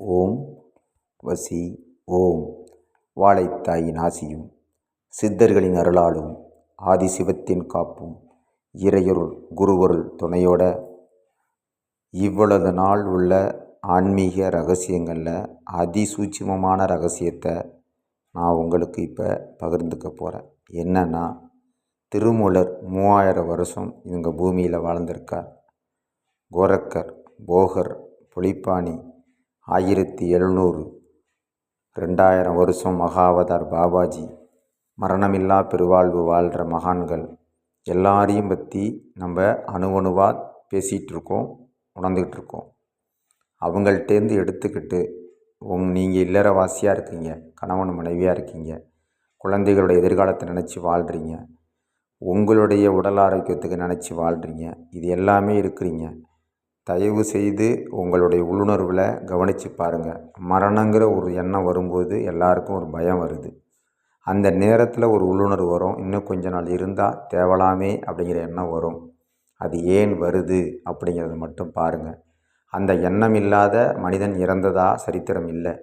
ஓம் வசி ஓம். வாழைத்தாயின் ஆசியும் சித்தர்களின் அருளாலும் ஆதிசிவத்தின் காப்பும் இறையருள் குருவருள் துணையோட இவ்வளவு நாள் உள்ள ஆன்மீக ரகசியங்களில் அதிசூட்சிமமான ரகசியத்தை நான் உங்களுக்கு இப்போ பகிர்ந்துக்க போகிறேன் என்னென்னா திருமூலர் மூவாயிரம் வருஷம் இவங்க பூமியில் வாழ்ந்திருக்கார். கோரக்கர் போகர் புலிப்பாணி ஆயிரத்தி எழுநூறு. ரெண்டாயிரம் வருஷம் மகாவதார் பாபாஜி. மரணமில்லா பெருவாழ்வு வாழ்கிற மகான்கள். எல்லாரையும் பற்றி நம்ம அணுவணுவாக பேசிகிட்டு இருக்கோம் உணர்ந்துக்கிட்டு இருக்கோம் அவங்கள்ட்டேருந்து எடுத்துக்கிட்டு உங் நீங்கள் இல்லறவாசியாக இருக்கீங்க கணவன் மனைவியாக இருக்கீங்க குழந்தைகளோட எதிர்காலத்தை நினச்சி வாழ்கிறீங்க உங்களுடைய உடல் ஆரோக்கியத்துக்கு நினச்சி வாழ்கிறீங்க இது எல்லாமே இருக்கிறீங்க. தயவு செய்து உங்களுடைய உள்ளுணர்வில் கவனித்து பாருங்கள் மரணங்கிற ஒரு எண்ணம் வரும்போது எல்லாருக்கும் ஒரு பயம் வருது. அந்த நேரத்தில் ஒரு உள்ளுணர்வு வரும். இன்னும் கொஞ்ச நாள் இருந்தால் தேவலாமே அப்படிங்கிற எண்ணம் வரும். அது ஏன் வருது அப்படிங்கிறத மட்டும் பாருங்கள் அந்த எண்ணம் இல்லாத மனிதன் இறந்ததா சரித்திரம் இல்லை.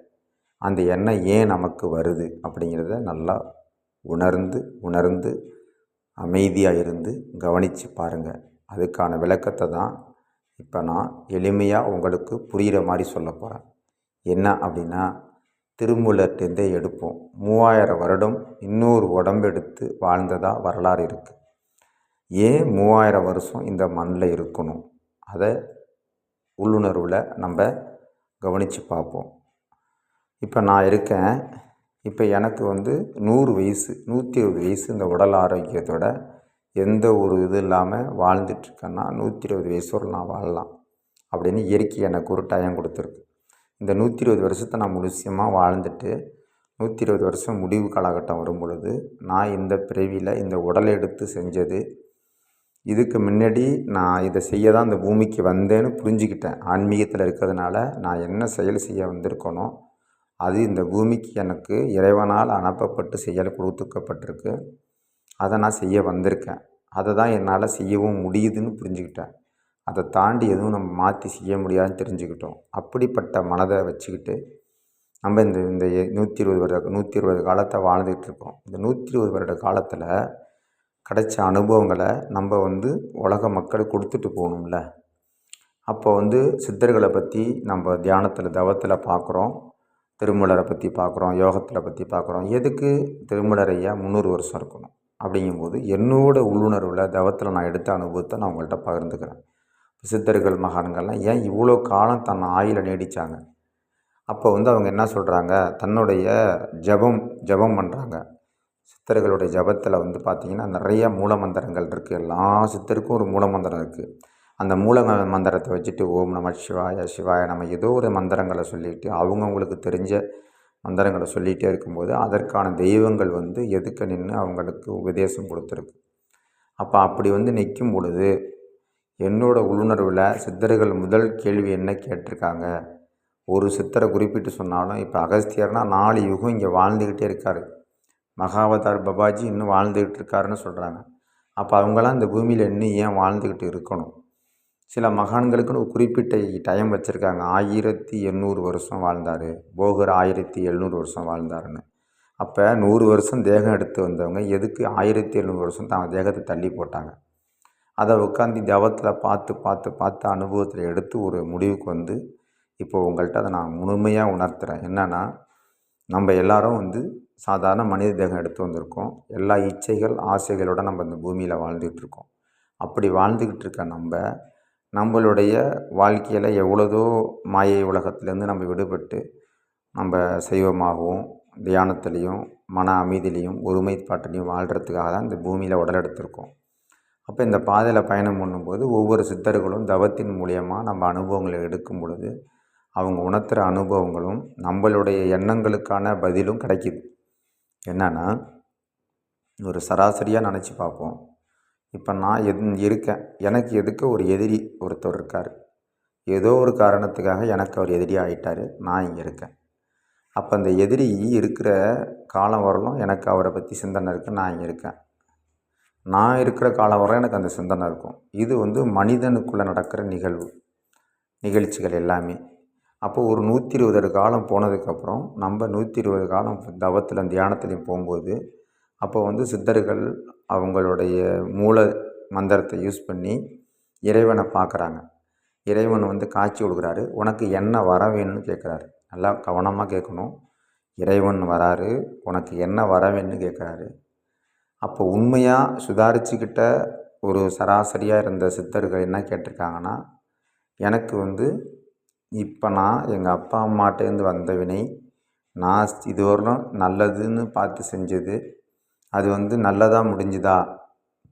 அந்த எண்ணம் ஏன் நமக்கு வருது அப்படிங்கிறத நல்லா உணர்ந்து உணர்ந்து அமைதியாக இருந்து கவனித்து பாருங்கள் அதுக்கான விளக்கத்தை தான் இப்போ நான் எளிமையாக உங்களுக்கு புரிகிற மாதிரி சொல்ல போகிறேன் என்ன அப்படின்னா திருமூலர்லேருந்தே எடுப்போம். மூவாயிரம் வருடம் இன்னொரு உடம்பெடுத்து வாழ்ந்ததாக வரலாறு இருக்குது ஏன் மூவாயிரம் வருஷம் இந்த மண்ணில் இருக்கணும்? அதை உள்ளுணர்வில் நம்ம கவனித்து பார்ப்போம். இப்போ நான் இருக்கேன். இப்போ எனக்கு வந்து நூறு வயசு நூற்றி இருபது வயசு இந்த உடல் ஆரோக்கியத்தோட எந்த ஒரு இது இல்லாமல் வாழ்ந்துட்டுருக்கேன்னா நூற்றி இருபது வயசு வரை நான் வாழலாம் அப்படின்னு இயற்கை எனக்கு ஒரு டயம் கொடுத்துருக்கு. இந்த நூற்றி இருபது வருஷத்தை நான் முழுசியமாக வாழ்ந்துட்டு நூற்றி இருபது வருஷம் முடிவு காலகட்டம் வரும் பொழுது நான் இந்த பிறவியில் இந்த உடலை எடுத்து செஞ்சது இதுக்கு முன்னாடி நான் இதை செய்ய தான் இந்த பூமிக்கு வந்தேன்னு புரிஞ்சுக்கிட்டேன். ஆன்மீகத்தில் இருக்கிறதுனால நான் என்ன செயல் செய்ய வந்திருக்கனோ அது இந்த பூமிக்கு எனக்கு இறைவனால் அனுப்பப்பட்டு செயல் கொடுத்துக்கப்பட்டிருக்கு. அதை நான் செய்ய வந்திருக்கேன். அதை தான் என்னால் செய்யவும் முடியுதுன்னு புரிஞ்சுக்கிட்டேன். அதை தாண்டி எதுவும் நம்ம மாற்றி செய்ய முடியாதுன்னு தெரிஞ்சுக்கிட்டோம். அப்படிப்பட்ட மனதை வச்சுக்கிட்டு நம்ம இந்த இந்த நூற்றி இருபது வருட நூற்றி இருபது காலத்தை வாழ்ந்துக்கிட்டு இருக்கோம். இந்த நூற்றி இருபது வருட காலத்தில் கிடைச்ச அனுபவங்களை நம்ம வந்து உலக மக்களுக்கு கொடுத்துட்டு போகணும்ல. அப்போ வந்து சித்தர்களை பற்றி நம்ம தியானத்தில் தவத்தில் பார்க்குறோம் திருமலரை பற்றி பார்க்குறோம் யோகத்தில் பற்றி பார்க்குறோம் எதுக்கு திருமலர் ஐயா முந்நூறு வருஷம் இருக்கணும்? அப்படிங்கும்போது என்னோட உள்ளுணர்வில் தவத்தில் நான் எடுத்த அனுபவத்தை நான் உங்கள்கிட்ட பகிர்ந்துக்கிறேன். சித்தர்கள் மகான்கள்லாம் ஏன் இவ்வளோ காலம் தன் ஆயில நீடித்தாங்க அப்போ வந்து அவங்க என்ன சொல்கிறாங்க தன்னுடைய ஜபம் ஜபம் பண்ணுறாங்க சித்தர்களுடைய ஜபத்தில் வந்து பார்த்திங்கன்னா நிறைய மூலமந்திரங்கள் இருக்குது எல்லா சித்தருக்கும் ஒரு மூலமந்திரம் இருக்குது அந்த மூல மந்திரத்தை வச்சுட்டு ஓம் நம சிவாய சிவாய நம்ம ஏதோ ஒரு மந்திரங்களை சொல்லிவிட்டு அவங்கவுங்களுக்கு தெரிஞ்ச மந்திரங்களை சொல்லிகிட்டே இருக்கும்போது அதற்கான தெய்வங்கள் வந்து எதுக்க நின்று அவங்களுக்கு உபதேசம் கொடுத்துருக்கு. அப்போ அப்படி வந்து நிற்கும் பொழுது என்னோடய உள்ளுணர்வில் சித்தர்கள் முதல் கேள்வி என்ன கேட்டிருக்காங்க? ஒரு சித்தரை குறிப்பிட்டு சொன்னாலும் இப்போ அகஸ்தியர்னால் நாலு யுகம் இங்கே வாழ்ந்துக்கிட்டே இருக்கார். மகாவதார் பபாஜி இன்னும் வாழ்ந்துக்கிட்டு இருக்காருன்னு சொல்கிறாங்க அப்போ அவங்களாம் இந்த பூமியில் இன்னும் ஏன் வாழ்ந்துக்கிட்டு இருக்கணும்? சில மகான்களுக்குன்னு ஒரு குறிப்பிட்ட டைம் வச்சுருக்காங்க. ஆயிரத்தி எண்ணூறு வருஷம் வாழ்ந்தார். போகர் ஆயிரத்தி எழுநூறு வருஷம் வாழ்ந்தாருன்னு. அப்போ நூறு வருஷம் தேகம் எடுத்து வந்தவங்க எதுக்கு ஆயிரத்தி எழுநூறு வருஷம் தான் தேகத்தை தள்ளி போட்டாங்க? அதை உட்காந்து தவத்தில் பார்த்து பார்த்து பார்த்து அனுபவத்தில் எடுத்து ஒரு முடிவுக்கு வந்து இப்போ உங்கள்கிட்ட அதை நான் முழுமையாக உணர்த்துறேன். என்னென்னா நம்ம எல்லாரும் வந்து சாதாரண மனித தேகம் எடுத்து வந்திருக்கோம். எல்லா இச்சைகள் ஆசைகளோடு நம்ம இந்த பூமியில் வாழ்ந்துக்கிட்டு இருக்கோம். அப்படி வாழ்ந்துக்கிட்டு இருக்க நம்ம நம்மளுடைய வாழ்க்கையில் எவ்வளோதோ மாயை உலகத்துலேருந்து நம்ம விடுபட்டு நம்ம சைவமாகவும் தியானத்துலேயும் மன அமைதியிலையும் ஒருமைப்பாட்டிலையும் வாழ்கிறதுக்காக தான் இந்த பூமியில் உடல் எடுத்திருக்கோம். அப்போ இந்த பாதையில் பயணம் பண்ணும்போது ஒவ்வொரு சித்தர்களும் தவத்தின் மூலியமாக நம்ம அனுபவங்களை எடுக்கும் பொழுது அவங்க உணர்த்துகிற அனுபவங்களும் நம்மளுடைய எண்ணங்களுக்கான பதிலும் கிடைக்கிது. என்னென்னா ஒரு சராசரியாக நினச்சி பார்ப்போம். இப்போ நான் எது இருக்கேன். எனக்கு எதுக்கு ஒரு எதிரி ஒருத்தர் இருக்கார்? ஏதோ ஒரு காரணத்துக்காக எனக்கு அவர் எதிரி ஆகிட்டார் நான் இங்கே இருக்கேன். அப்போ அந்த எதிரி இருக்கிற காலம் வரலும் எனக்கு அவரை பற்றி சிந்தனை இருக்குது நான் இங்கே இருக்கேன். நான் இருக்கிற காலம் வர எனக்கு அந்த சிந்தனை இருக்கும். இது வந்து மனிதனுக்குள்ளே நடக்கிற நிகழ்வு. நிகழ்ச்சிகள் எல்லாமே. அப்போ ஒரு நூற்றி இருபது காலம் போனதுக்கப்புறம் நம்ம நூற்றி இருபது காலம் தவத்தில் தியானத்துலையும் போகும்போது அப்போ வந்து சித்தர்கள் அவங்களுடைய மூல மந்திரத்தை யூஸ் பண்ணி இறைவனை பார்க்குறாங்க. இறைவன் வந்து காட்சி கொடுக்குறாரு. உனக்கு என்ன வர வேணும்னு கேட்குறாரு நல்லா கவனமாக கேட்கணும் இறைவன் வராரு. உனக்கு என்ன வர வேணும்னு கேட்குறாரு அப்போ உண்மையாக சுதாரிச்சுக்கிட்ட ஒரு சராசரியாக இருந்த சித்தர்கள் என்ன கேட்டிருக்காங்கன்னா எனக்கு வந்து இப்போ நான் எங்கள் அப்பா அம்மாட்டேருந்து வந்த வினை நான் இதுவரையிலும் நல்லதுன்னு பார்த்து செஞ்சது அது வந்து நல்லதாக முடிஞ்சுதா?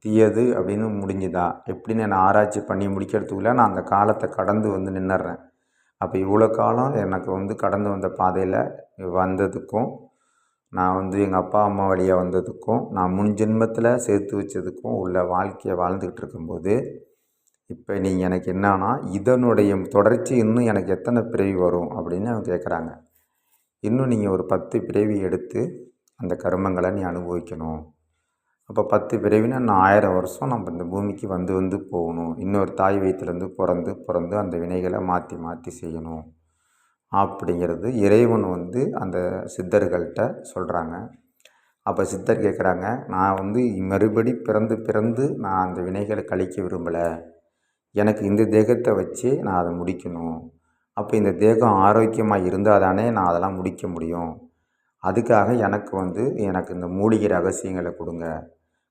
தீயது அப்படின்னு முடிஞ்சுதா? எப்படின்னு நான் ஆராய்ச்சி பண்ணி முடிக்கிறதுக்குள்ளே நான் அந்த காலத்தை கடந்து வந்து நின்னுடுறேன். அப்போ இவ்வளோ காலம் எனக்கு வந்து கடந்து வந்த பாதையில் வந்ததுக்கும் நான் வந்து எங்கள் அப்பா அம்மா வழியாக வந்ததுக்கும் நான் முன் ஜென்மத்தில் சேர்த்து வச்சதுக்கும் உள்ள வாழ்க்கையை வாழ்ந்துக்கிட்டு இருக்கும்போது இப்போ நீங்கள் எனக்கு என்னன்னா இதனுடைய தொடர்ச்சி இன்னும் எனக்கு எத்தனை பிறவி வரும் அப்படின்னு அவங்க கேட்குறாங்க இன்னும் நீங்கள் ஒரு பத்து பிறவி எடுத்து அந்த கர்மங்களை நீ அனுபவிக்கணும். அப்போ பத்து பிறவினா நான் ஆயிரம் வருஷம் நம்ம இந்த பூமிக்கு வந்து வந்து போகணும். இன்னொரு தாய் வயிற்றுலேருந்து பிறந்து பிறந்து அந்த வினைகளை மாற்றி மாற்றி செய்யணும். அப்படிங்கிறது இறைவன் வந்து அந்த சித்தர்கள்கிட்ட சொல்கிறாங்க அப்போ சித்தர் கேட்குறாங்க நான் வந்து மறுபடி பிறந்து பிறந்து நான் அந்த வினைகளை கழிக்க விரும்பலை. எனக்கு இந்த தேகத்தை வச்சு நான் அதை முடிக்கணும். அப்போ இந்த தேகம் ஆரோக்கியமாக இருந்தால் தானே நான் அதெல்லாம் முடிக்க முடியும். அதுக்காக எனக்கு வந்து எனக்கு இந்த மூலிகை ரகசியங்களை கொடுங்க.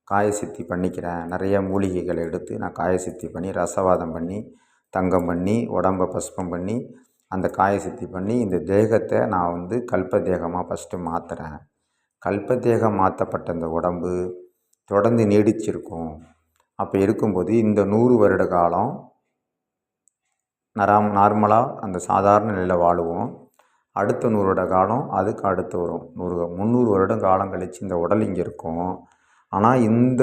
காய சித்தி பண்ணிக்கிறேன். நிறைய மூலிகைகளை எடுத்து நான் காயசித்தி பண்ணி ரசவாதம் பண்ணி தங்கம் பண்ணி உடம்பை பஸ்பம் பண்ணி அந்த காய சித்தி பண்ணி இந்த தேகத்தை நான் வந்து கல்ப தேகமாக ஃபஸ்ட்டு மாற்றுறேன் கல்ப தேகம் மாற்றப்பட்ட இந்த உடம்பு தொடர்ந்து நீடிச்சிருக்கும். அப்போ இருக்கும்போது இந்த நூறு வருட காலம் நராம் நார்மலாக அந்த சாதாரண நிலையில் வாழுவோம். அடுத்த நூறு வருட காலம் அதுக்கு அடுத்து வரும். நூறு முந்நூறு வருடம் காலம் கழித்து இந்த உடல் இங்கே இருக்கும். ஆனால் இந்த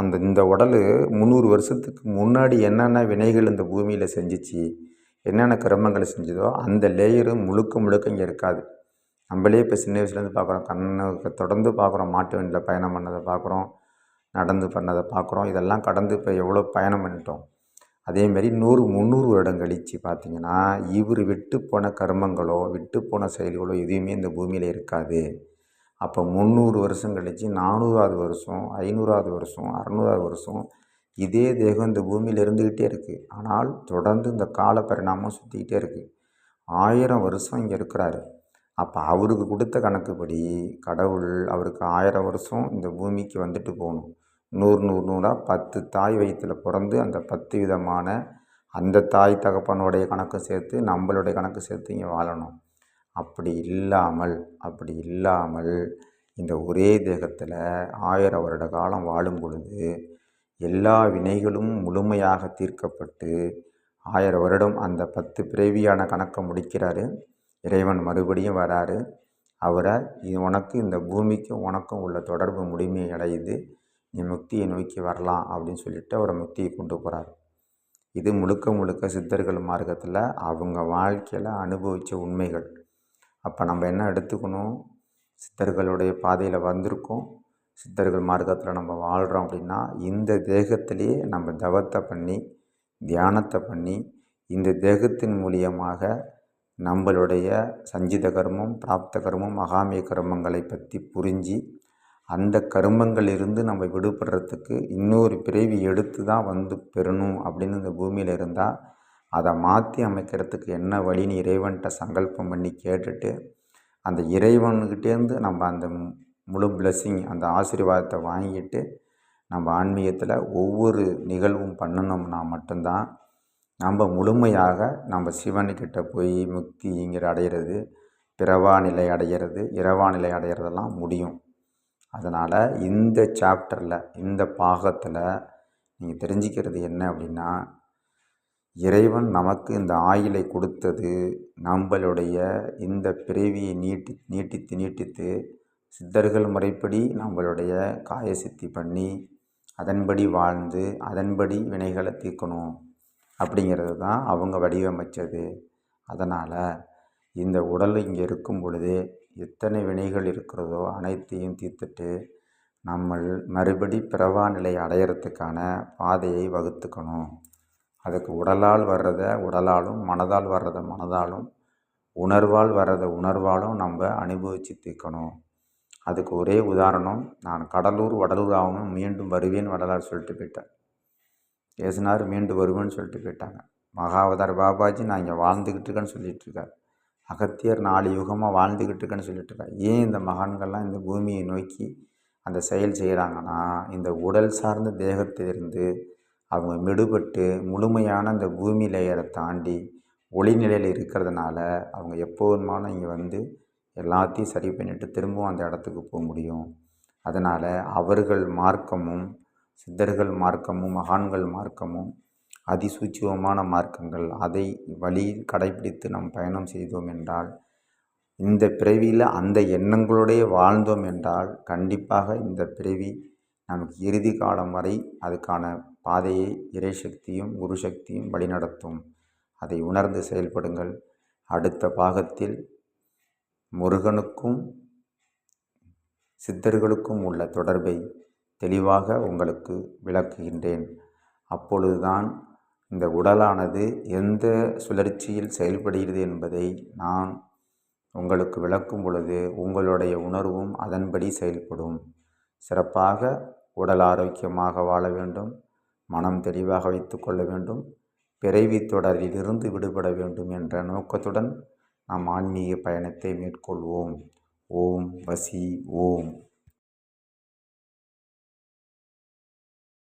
அந்த இந்த உடல் முந்நூறு வருஷத்துக்கு முன்னாடி என்னென்ன வினைகள் இந்த பூமியில் செஞ்சிச்சு என்னென்ன கிரமங்களை செஞ்சதோ அந்த லேயரு முழுக்க முழுக்க இங்கே இருக்காது. நம்மளே இப்போ சின்ன வயசுலேருந்து பார்க்குறோம் கண்ணை தொடர்ந்து பார்க்குறோம் மாட்டு வண்டியில் பயணம் பண்ணதை பார்க்குறோம் நடந்து பண்ணதை பார்க்குறோம் இதெல்லாம் கடந்து இப்போ எவ்வளோ பயணம் பண்ணிட்டோம். அதேமாரி நூறு முந்நூறு வருடம் கழித்து பார்த்திங்கன்னா இவர் விட்டு போன கர்மங்களோ விட்டு போன செயல்களோ எதுவுமே இந்த பூமியில் இருக்காது. அப்போ முந்நூறு வருஷம் கழித்து நானூறாவது வருஷம் ஐநூறாவது வருஷம் அறநூறாவது வருஷம் இதே தேகம் இந்த பூமியில் இருந்துக்கிட்டே இருக்குது ஆனால் தொடர்ந்து இந்த கால பரிணாமம் சுற்றிக்கிட்டே இருக்குது ஆயிரம் வருஷம் இங்கே இருக்கிறாரு. அப்போ அவருக்கு கொடுத்த கணக்குப்படி கடவுள் அவருக்கு ஆயிரம் வருஷம் இந்த பூமிக்கு வந்துட்டு போகணும். நூறு நூறு நூறாக பத்து தாய் வயிற்றில் பிறந்து அந்த பத்து விதமான அந்த தாய் தகப்பனுடைய கணக்கு சேர்த்து நம்மளுடைய கணக்கு சேர்த்து இங்கே வாழணும். அப்படி இல்லாமல் அப்படி இல்லாமல் இந்த ஒரே தேகத்தில் ஆயிரம் வருட காலம் வாழும் பொழுது எல்லா வினைகளும் முழுமையாக தீர்க்கப்பட்டு ஆயிரம் வருடம் அந்த பத்து பிறவியான கணக்கை முடிக்கிறாரு. இறைவன் மறுபடியும் வராரு. அவரை உனக்கு இந்த பூமிக்கும் உனக்கும் உள்ள தொடர்பு முடிமை அடையுது நீ முக்தியை நோக்கி வரலாம் அப்படின்னு சொல்லிட்டு அவரை முக்தியை கொண்டு போகிறார் இது முழுக்க முழுக்க சித்தர்கள் மார்க்கத்தில் அவங்க வாழ்க்கையில் அனுபவித்த உண்மைகள். அப்போ நம்ம என்ன எடுத்துக்கணும்? சித்தர்களுடைய பாதையில் வந்திருக்கோம். சித்தர்கள் மார்க்கத்தில் நம்ம வாழ்கிறோம் அப்படின்னா இந்த தேகத்திலேயே நம்ம தவத்தை பண்ணி தியானத்தை பண்ணி இந்த தேகத்தின் மூலியமாக நம்மளுடைய சஞ்சித கர்மம் பிராப்த கர்மம் மகாமிய கர்மங்களை பற்றி புரிஞ்சு அந்த கர்மங்களிலிருந்து நம்ம விடுபடுறதுக்கு இன்னொரு பிறவி எடுத்து தான் வந்து பெறணும் அப்படின்னு இந்த பூமியில் இருந்தால் அதை மாற்றி அமைக்கிறதுக்கு என்ன வழின்னு இறைவன்கிட்ட சங்கல்பம் பண்ணி கேட்டுட்டு அந்த இறைவன்கிட்டேருந்து நம்ம அந்த முழு பிளஸ்ஸிங் அந்த ஆசீர்வாதத்தை வாங்கிட்டு நம்ம ஆன்மீகத்தில் ஒவ்வொரு நிகழ்வும் பண்ணணும்னா மட்டும்தான் நம்ம முழுமையாக நம்ம சிவனுக்கிட்ட போய் முக்திங்கிற அடையிறது பிறவா நிலை அடையிறது இரவா நிலை அடையிறதெல்லாம் முடியும். அதனால் இந்த சாப்டரில் இந்த பாகத்தில் நீங்கள் தெரிஞ்சுக்கிறது என்ன அப்படின்னா இறைவன் நமக்கு இந்த ஆயிலை கொடுத்தது நம்மளுடைய இந்த பிறவியை நீட்டி நீட்டித்து நீட்டித்து சித்தர்கள் முறைப்படி நம்மளுடைய காயசித்தி பண்ணி அதன்படி வாழ்ந்து அதன்படி வினைகளை தீர்க்கணும் அப்படிங்கிறது தான் அவங்க வடிவமைச்சது. அதனால் இந்த உடல் இங்கே இருக்கும் பொழுதே எத்தனை வினைகள் இருக்கிறதோ அனைத்தையும் தீர்த்துட்டு நம்ம மறுபடி பிறவா நிலை அடையிறதுக்கான பாதையை வகுத்துக்கணும். அதுக்கு உடலால் வர்றதை உடலாலும் மனதால் வர்றதை மனதாலும் உணர்வால் வர்றதை உணர்வாலும் நம்ம அனுபவித்து தீர்க்கணும். அதுக்கு ஒரே உதாரணம் நான் கடலூர் வடலூர் ஆகணும் மீண்டும் வருவேன் வடலார் சொல்லிட்டு போயிட்டேன். ஏசுனார் மீண்டும் வருவேன்னு சொல்லிட்டு போயிட்டாங்க. மகாவதார் பாபாஜி நான் இங்கே வாழ்ந்துக்கிட்டு இருக்கேன்னு சொல்லிட்டு அகத்தியர் நாலு யுகமாக வாழ்ந்துக்கிட்டு இருக்குன்னு சொல்லிட்டு இருக்கார் ஏன் இந்த மகான்கள்லாம் இந்த பூமியை நோக்கி அந்த செயல் செய்கிறாங்கன்னா இந்த உடல் சார்ந்த தேகத்திலிருந்து அவங்க விடுபட்டு முழுமையான அந்த பூமி லேயரை தாண்டி ஒளிநிலையில் இருக்கிறதுனால அவங்க எப்போதுமான இங்கே வந்து எல்லாத்தையும் சரி பண்ணிவிட்டு திரும்பவும் அந்த இடத்துக்கு போக முடியும். அதனால் அவர்கள் மார்க்கமும் சித்தர்கள் மார்க்கமும் மகான்கள் மார்க்கமும் அதிசூட்சுமமான மார்க்கங்கள். அதை வழியில் கடைப்பிடித்து நாம் பயணம் செய்தோம் என்றால் இந்த பிறவியில் அந்த எண்ணங்களோடைய வாழ்ந்தோம் என்றால் கண்டிப்பாக இந்த பிறவி நமக்கு இறுதி காலம் வரை அதுக்கான பாதையை இறை சக்தியும் குரு சக்தியும் வழிநடத்தும். அதை உணர்ந்து செயல்படுங்கள். அடுத்த பாகத்தில் முருகனுக்கும் சித்தர்களுக்கும் உள்ள தொடர்பை தெளிவாக உங்களுக்கு விளக்குகின்றேன். அப்பொழுதுதான் இந்த உடலானது எந்த சுழற்சியில் செயல்படுகிறது என்பதை நான் உங்களுக்கு விளக்கும் பொழுது உங்களுடைய உணர்வும் அதன்படி செயல்படும். சிறப்பாக உடல் ஆரோக்கியமாக வாழ வேண்டும் மனம் தெளிவாக வைத்து கொள்ள வேண்டும் பிறவி தொடரிலிருந்து விடுபட வேண்டும் என்ற நோக்கத்துடன் நாம் ஆன்மீக பயணத்தை மேற்கொள்வோம். ஓம் வசி ஓம்.